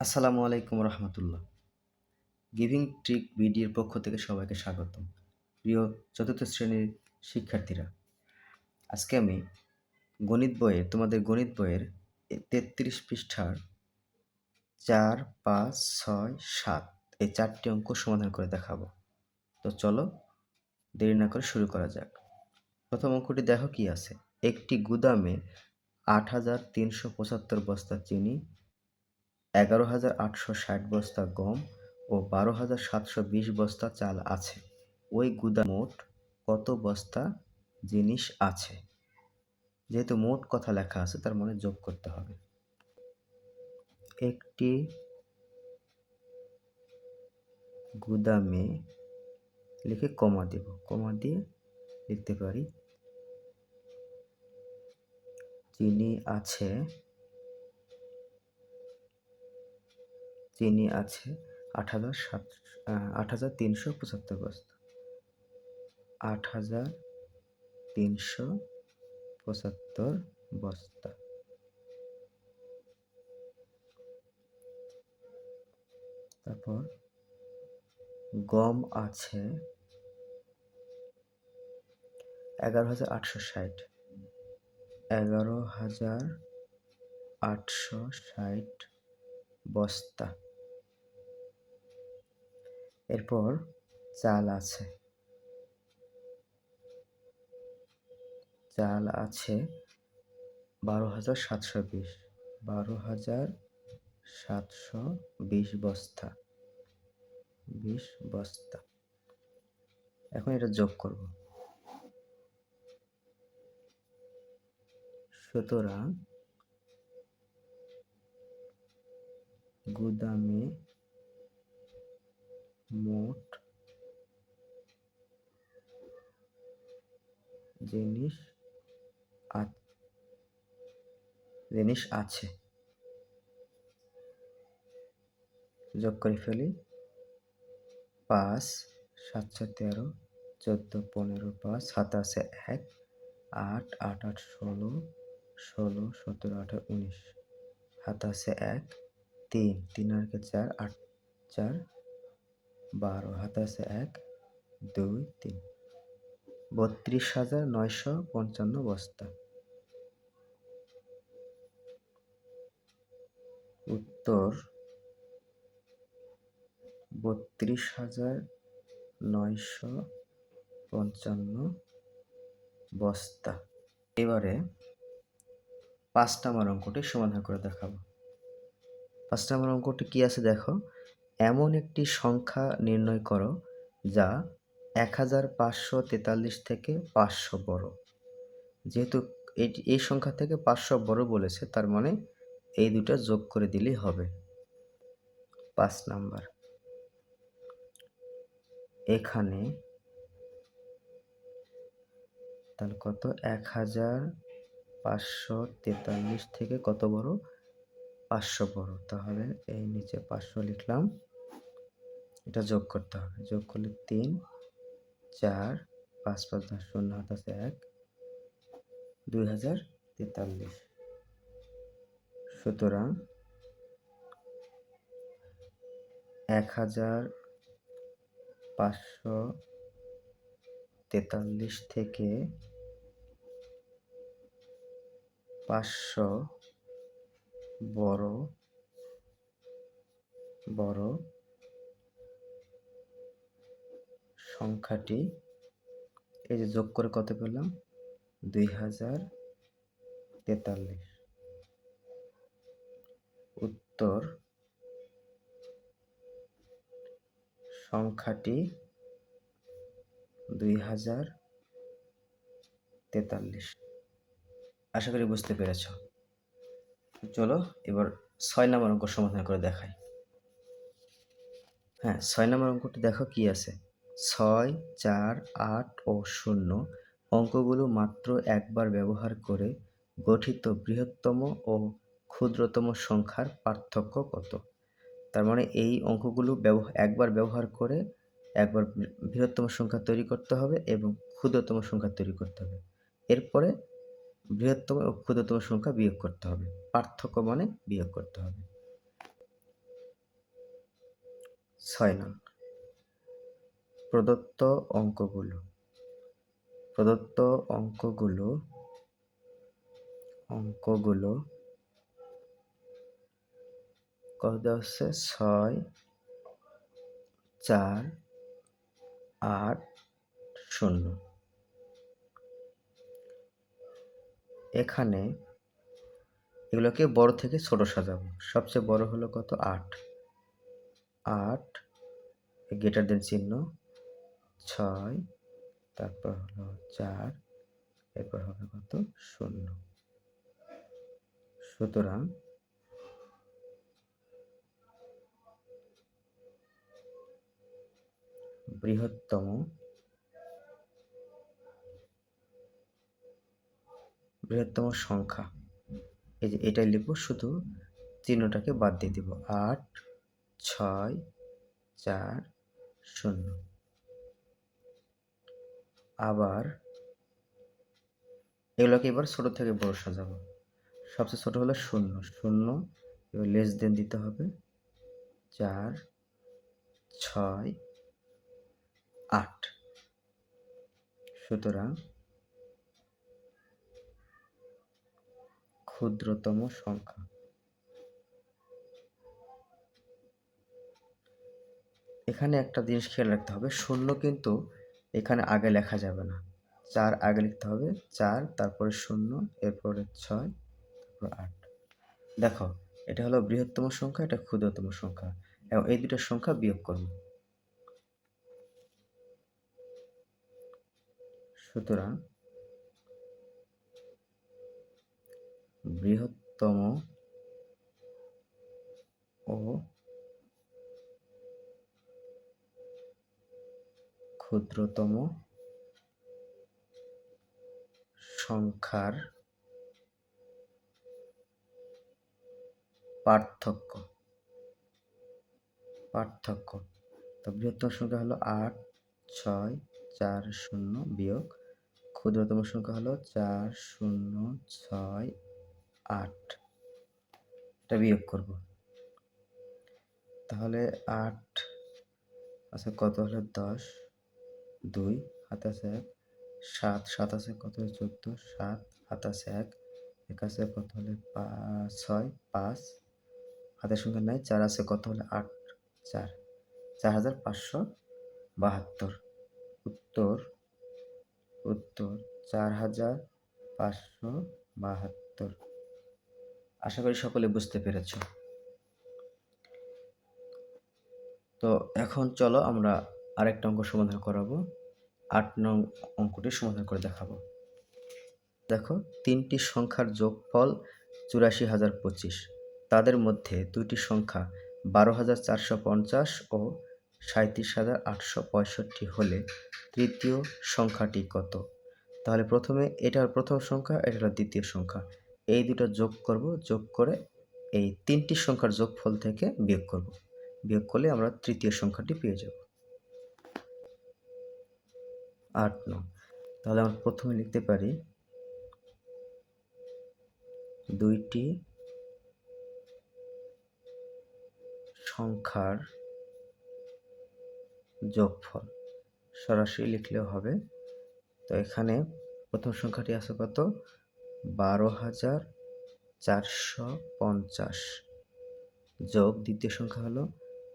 আসসালামু আলাইকুম রহমতুল্লাহ। Giving trick বিডির পক্ষ থেকে সবাইকে স্বাগতম। প্রিয় চতুর্থ শ্রেণির শিক্ষার্থীরা, আজকে আমি গণিত বইয়ের তোমাদের গণিত বইয়ের তেত্রিশ পৃষ্ঠার চার, পাঁচ, ছয়, সাত এই চারটি অঙ্ক সমাধান করে দেখাবো। তো চলো, দেরি না করে শুরু করা যাক। প্রথম অঙ্কটি দেখো কি আছে। একটি গুদামে আট হাজার তিনশো পঁচাত্তর বস্তা চিনি এগারো হাজার আটশো ষাট বস্তা গম ও বারো হাজার সাতশো বিশ বস্তা চাল আছে। ওই গুদাম মোট কত বস্তা জিনিস আছে? যেহেতু মোট কথা লেখা আছে, তার মানে যোগ করতে হবে। একটি গুদামে লিখে কমা দেব। কমা দিয়ে লিখতে পারি চিনি আছে চিনি আছে আট হাজার সাত আট হাজার তিনশো পঁচাত্তর বস্তা আট হাজার তিনশো পঁচাত্তর বস্তা তারপর গম আছে এগারো হাজার আটশো ষাট। এগারো হাজার আটশো ষাট বস্তা এরপর চাল আছে। চাল আছে বারো হাজার সাতশো বিশ। বারো হাজার সাতশো বিশ বস্তা। বিশ বস্তা। এখন এটা যোগ করব। সুতরাং গুদামে মোট জিনিস জিনিস আছে। যোগ করে ফেলি। পাঁচ সাতশো তেরো, চোদ্দ, পনেরো, পাঁচ, সাতাশে, এক, আট আট আট ষোলো ষোলো, সতেরো, আঠারো, উনিশ, সাতাশে, এক, তিন তিন আর চার, আট, চার বারো হাতাশে এক, দুই, তিন। বত্রিশ হাজার নয়শো পঞ্চান্ন বস্তা। উত্তর, বত্রিশ হাজার নয়শো পঞ্চান্ন বস্তা। এবারে পাঁচ নাম্বার অঙ্কটি সমাধান করে দেখাবো। পাঁচ নাম্বার অঙ্কটি কী আছে দেখো? এমন একটি সংখ্যা নির্ণয় করো যা এক হাজার পাঁচশো তেতাল্লিশ থেকে পাঁচশো বড়। যেহেতু এই সংখ্যা থেকে পাঁচশো বড় বলেছে, তার মানে এই দুটা যোগ করে দিলেই হবে। পাঁচ নাম্বার। এখানে তাহলে কত? এক হাজার পাঁচশো তেতাল্লিশ থেকে কত বড়? পাঁচশো বড়। তাহলে এই নিচে পাঁচশো লিখলাম। এটা যোগ করতে হবে। যোগ করলে তিন, চার, পাঁচ পাঁচ, দশ, শূন্য হাত আছে এক, দুই হাজার তেতাল্লিশ। সুতরাং এক হাজার পাঁচশো তেতাল্লিশ থেকে পাঁচশো বড় বড় সংখ্যাটি, এই যে যোগ করে কত পেলাম? দুই হাজার তেতাল্লিশ। উত্তর, সংখ্যাটি দুই হাজার তেতাল্লিশ। আশা করি বুঝতে পেরেছ। চলো এবার ছয় নম্বর অঙ্ক সমাধান করে দেখাই। হ্যাঁ ছয় নম্বর অঙ্কটি দেখো কি আছে। ছয়, চার, আট ও শূন্য অঙ্কগুলো মাত্র একবার ব্যবহার করে গঠিত বৃহত্তম ও ক্ষুদ্রতম সংখ্যার পার্থক্য কত? তার মানে এই অঙ্কগুলো একবার ব্যবহার করে একবার বৃহত্তম সংখ্যা তৈরি করতে হবে এবং ক্ষুদ্রতম সংখ্যা তৈরি করতে হবে। এরপরে বৃহত্তম ও ক্ষুদ্রতম সংখ্যা বিয়োগ করতে হবে। পার্থক্য মানে বিয়োগ করতে হবে। ছয় নং প্রদত্ত অঙ্কগুলো। প্রদত্ত অঙ্কগুলো অঙ্কগুলো কত হচ্ছে ছয়, চার, আট, শূন্য। এখানে এগুলোকে বড় থেকে ছোট সাজাবো। সবচেয়ে বড় হলো কত? আট। আট গেটার দেন চিহ্ন। ছয়, তারপর হলো চার, এরপর হবে কত? শূন্য। সুতরাং বৃহত্তম বৃহত্তম সংখ্যা। এই যে এটাই লিখব, শুধু চিহ্নটাকে বাদ দিয়ে দিব। আট, ছয়, চার, শূন্য। আবার এগুলোকে এবার ছোট থেকে বড় সাজাবো। সবচেয়ে ছোট হলো শূন্য। শূন্য, এবার লেস দেন দিতে হবে। চার, ছয়, আট। সুতরাং ক্ষুদ্রতম সংখ্যা। এখানে একটা জিনিস খেয়াল রাখতে হবে। শূন্য কিন্তু এখানে আগে লেখা যাবে না। চার আগে লিখতে হবে। চার, তারপরে শূন্য, এরপরে ছয়, তারপর আট। দেখো, এটা হলো বৃহত্তম সংখ্যা, এটা ক্ষুদ্রতম সংখ্যা। এবং এই দুটো সংখ্যা বিয়োগ করব। সুতরাং বৃহত্তম ও ক্ষুদ্রতম সংখ্যার পার্থক্য। পার্থক্য। তো বৃহত্তম সংখ্যা হলো আট, ছয়, চার, শূন্য বিয়োগ ক্ষুদ্রতম সংখ্যা হলো চার, শূন্য, ছয়, আট। এটা বিয়োগ করব। তাহলে আট আচ্ছা কত হলো? দশ। দুই হাত আছে এক, সাত সাত আছে কত? হলে চোদ্দ, সাত হাত আছে এক এক আছে কত হলে পাঁচ ছয়, পাঁচ হাতের সংখ্যা নাই, চার আছে কত হলে আট, চার চার হাজার পাঁচশো বাহাত্তর। উত্তর উত্তর, চার হাজার পাঁচশো বাহাত্তর। আশা করি সকলে বুঝতে পেরেছ। তো এখন চলো আমরা আরেকটা অঙ্ক সমাধান করাবো। আট নং অঙ্কটি সমাধান করে দেখাবো। দেখো, তিনটি সংখ্যার যোগফল চুরাশি হাজার পঁচিশ। তাদের মধ্যে দুইটি সংখ্যা বারো হাজার চারশো পঞ্চাশ ও সাঁত্রিশ হাজার আটশো পঁয়ষট্টি হলে তৃতীয় সংখ্যাটি কত? তাহলে প্রথমে এটার প্রথম সংখ্যা, এটা হলো দ্বিতীয় সংখ্যা। এই দুটো যোগ করব, যোগ করে এই তিনটি সংখ্যার যোগফল থেকে বিয়োগ করব। বিয়োগ করলে আমরা তৃতীয় সংখ্যাটি পেয়ে যাব। আট ন। তাহলে আমরা প্রথমে লিখতে পারি দুইটি সংখ্যার যোগফল। সরাসরি লিখলেও হবে। তো এখানে প্রথম সংখ্যাটি আছে কত? বারো হাজার চারশো পঞ্চাশ। যোগ দ্বিতীয় সংখ্যা হলো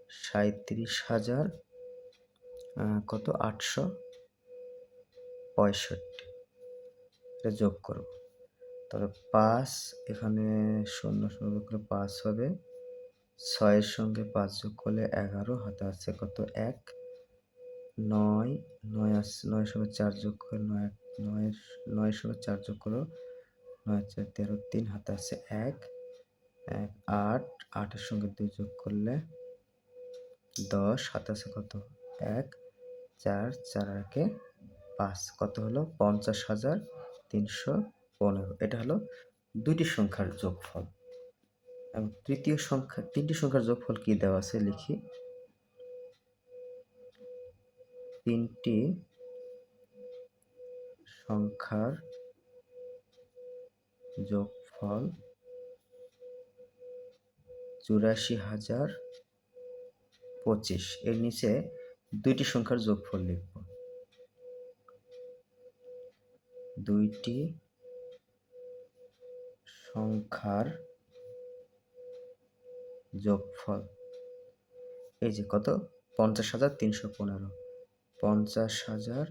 সাঁত্রিশ হাজার কত? আটশো পঁয়ষট্টি। এটা যোগ করব। তাহলে পাঁচ এখানে শূন্য শূন্য করলে পাঁচ হবে। ছয়ের সঙ্গে পাঁচ যোগ করলে এগারো, হাতে আছে কত? এক। নয় নয় আস নয়ের সঙ্গে চার যোগ করে নয় নয়ের নয়ের সঙ্গে চার যোগ করো, নয়, চার, তেরো, তিন, হাতে আছে এক। এক, আট, আটের সঙ্গে দুই যোগ করলে দশ, হাতে আছে কত? এক, চার চার একে পাঁচ, কত হলো? পঞ্চাশ হাজার তিনশো পনেরো। এটা হলো দুইটি সংখ্যার যোগফল। এবং তৃতীয় সংখ্যা, তিনটি সংখ্যার যোগফল কি দেওয়া আছে? লিখি। তিনটি সংখ্যার যোগফল চুরাশি হাজার পঁচিশ। এর নিচে দুইটি সংখ্যার যোগফল লিখব। দুইটি সংখ্যার যোগফল। এই যে কত? পঞ্চাশ হাজার তিনশো পনেরো। পঞ্চাশ হাজার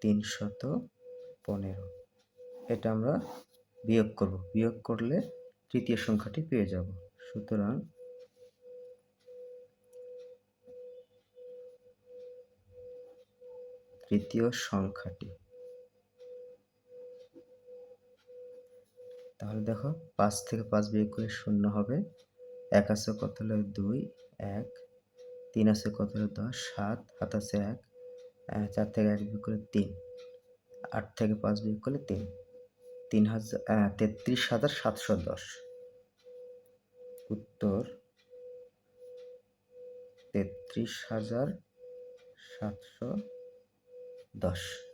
তিনশত পনেরো। এটা আমরা বিয়োগ করব। বিয়োগ করলে তৃতীয় সংখ্যাটি পেয়ে যাব। সুতরাং তৃতীয় সংখ্যাটি তাহলে দেখো পাঁচ থেকে পাঁচ বিয়োগ করলে শূন্য হবে। এক আছে কত হলো? দুই, এক। তিন আছে কত হলো? দশ। সাত হাত আছে এক। চার থেকে এক বিয়োগ করলে তিন। আট থেকে পাঁচ বিয়োগ করলে তিন। তিন হাজার তেত্রিশ হাজার সাতশো দশ। উত্তর, তেত্রিশ হাজার সাতশো দশ।